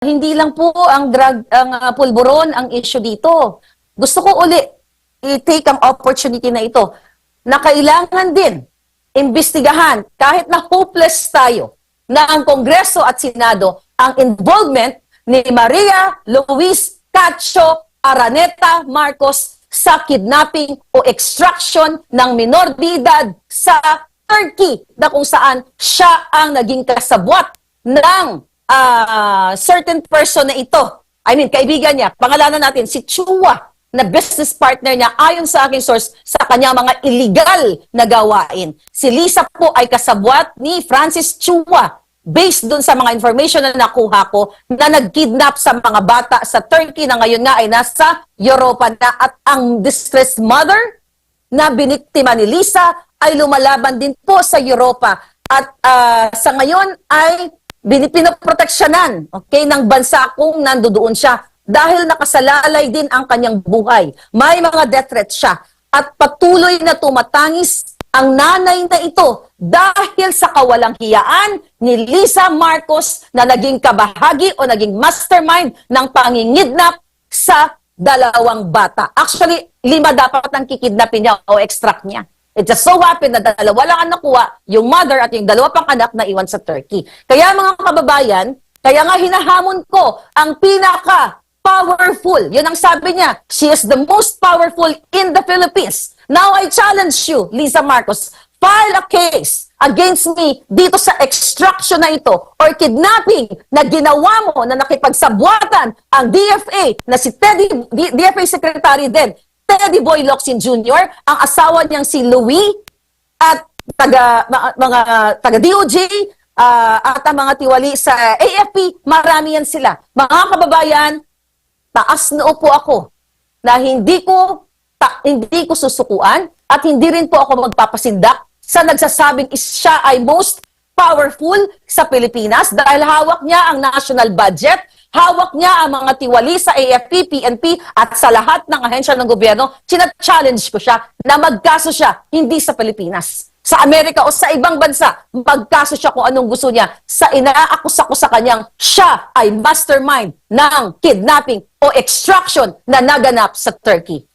hindi lang po ang drug ang ah, pulburon ang issue dito. Gusto ko uli i-take ang opportunity na ito na kailangan din imbestigahan kahit na hopeless tayo na ang Kongreso at Senado ang involvement ni Maria Luis Cacho Araneta Marcos sa kidnapping o extraction ng minor de edad sa Turkey na kung saan siya ang naging kasabwat ng ah, certain person na ito. I mean, kaibigan niya, pangalanan natin, si Chua, na business partner niya ayon sa aking source sa kanya mga illegal na gawain. Si Lisa po ay kasabwat ni Francis Chua based dun sa mga information na nakuha ko na nag-kidnap sa mga bata sa Turkey na ngayon nga ay nasa Europa na at ang distressed mother na biniktima ni Lisa ay lumalaban din po sa Europa at ah, sa ngayon ay pinoproteksyonan okay, ng bansa kung nandoon siya dahil nakasalalay din ang kanyang buhay. May mga death threats siya at patuloy na tumatangis ang nanay na ito dahil sa kawalang hiyaan ni Lisa Marcos na naging kabahagi o naging mastermind ng pangingidnap sa dalawang bata. Actually, lima dapat ang kikidnapin niya o extract niya. It just so happened na dalawa lang ang nakuha, yung mother at yung dalawa pang anak na iwan sa Turkey. Kaya mga kababayan, kaya nga hinahamon ko ang pinaka powerful. Yun ang sabi niya. She is the most powerful in the Philippines. Now I challenge you, Lisa Marcos, file a case against me dito sa extraction na ito or kidnapping na ginawa mo na nakipagsabwatan ang DFA na si Teddy, D- DFA Secretary din, Teddy Boy Locsin Jr., ang asawa niyang si Louis at taga mga, taga DOJ ah, at ang mga tiwali sa AFP, marami yan sila. Mga kababayan, taas na po ako na hindi ko ta- hindi ko susukuan at hindi rin po ako magpapasindak sa nagsasabing siya ay most powerful sa Pilipinas dahil hawak niya ang national budget, hawak niya ang mga tiwali sa AFP, PNP at sa lahat ng ahensya ng gobyerno. China-challenge ko siya na magkaso siya hindi sa Pilipinas. Sa Amerika o sa ibang bansa, magkaso siya kung anong gusto niya sa inaakusa ko sa kanyang siya ay mastermind ng kidnapping o extraction na naganap sa Turkey.